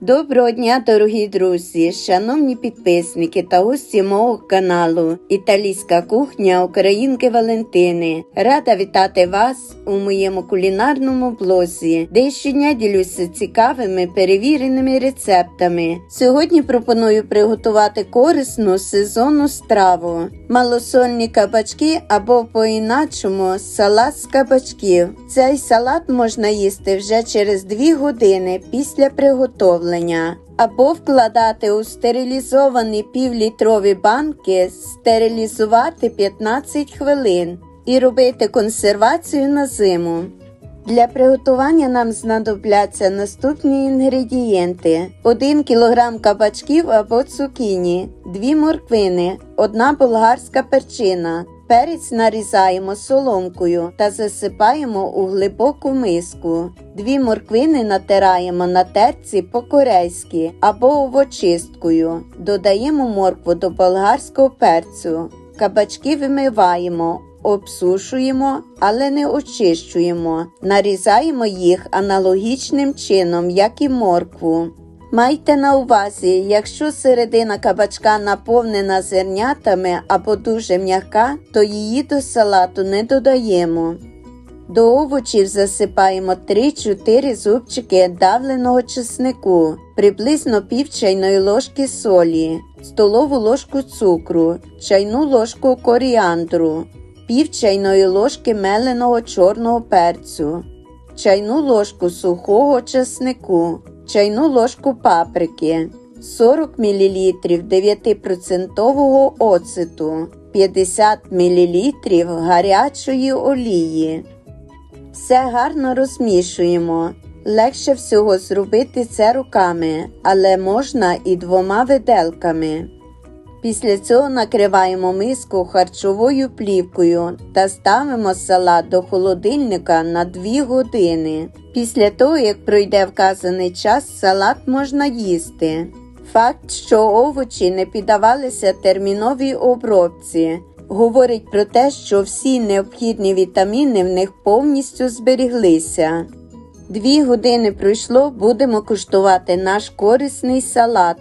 Доброго дня, дорогі друзі, шановні підписники та гості мого каналу Італійська кухня Українки Валентини. Рада вітати вас у моєму кулінарному блозі, де щодня ділюся цікавими перевіреними рецептами. Сьогодні пропоную приготувати корисну сезонну страву, малосольні кабачки або по-іначому салат з кабачків. Цей салат можна їсти вже через 2 години після приготовлення або вкладати у стерилізовані півлітрові банки, стерилізувати 15 хвилин і робити консервацію на зиму. Для приготування нам знадобляться наступні інгредієнти: 1 кг кабачків або цукіні, 2 морквини, 1 болгарська перчина. Перець нарізаємо соломкою та засипаємо у глибоку миску. Дві морквини натираємо на терці по-корейськи або овочисткою. Додаємо моркву до болгарського перцю. Кабачки вимиваємо, обсушуємо, але не очищуємо. Нарізаємо їх аналогічним чином, як і моркву. Майте на увазі, якщо середина кабачка наповнена зернятами або дуже м'яка, то її до салату не додаємо. До овочів засипаємо 3-4 зубчики давленого чеснику, приблизно пів чайної ложки солі, столову ложку цукру, чайну ложку коріандру, пів чайної ложки меленого чорного перцю, чайну ложку сухого чеснику чайну ложку паприки, 40 мл 9% оциту, 50 мл гарячої олії. Все гарно розмішуємо. Легше всього зробити це руками, але можна і двома виделками. Після цього накриваємо миску харчовою плівкою та ставимо салат до холодильника на 2 години. Після того, як пройде вказаний час, салат можна їсти. Факт, що овочі не піддавалися терміновій обробці, говорить про те, що всі необхідні вітаміни в них повністю зберіглися. Дві години пройшло, будемо куштувати наш корисний салат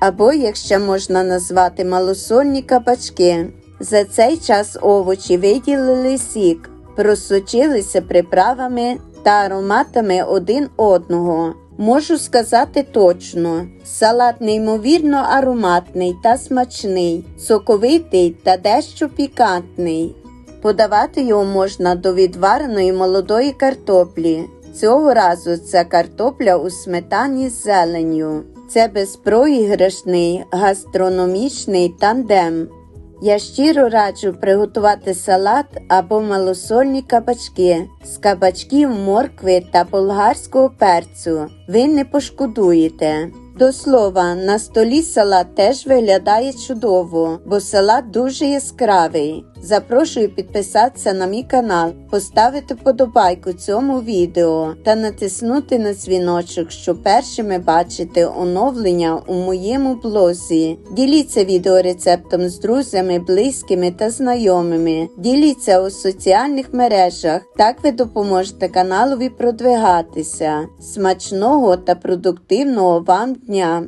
або, якщо можна назвати малосольні кабачки. За цей час овочі виділили сік, просочилися приправами та ароматами один одного. Можу сказати точно, салат неймовірно ароматний та смачний, соковитий та дещо пікантний. Подавати його можна до відвареної молодої картоплі. Цього разу це картопля у сметані з зеленню. Це безпроіграшний гастрономічний тандем. Я щиро раджу приготувати салат або малосольні кабачки з кабачків моркви та болгарського перцю. Ви не пошкодуєте. До слова, на столі салат теж виглядає чудово, бо салат дуже яскравий. Запрошую підписатися на мій канал, поставити подобайку цьому відео та натиснути на дзвіночок, щоб першими бачити оновлення у моєму блозі. Діліться відеорецептом з друзями, близькими та знайомими. Діліться у соціальних мережах, так ви допоможете каналові продвигатися. Смачного та продуктивного вам дня!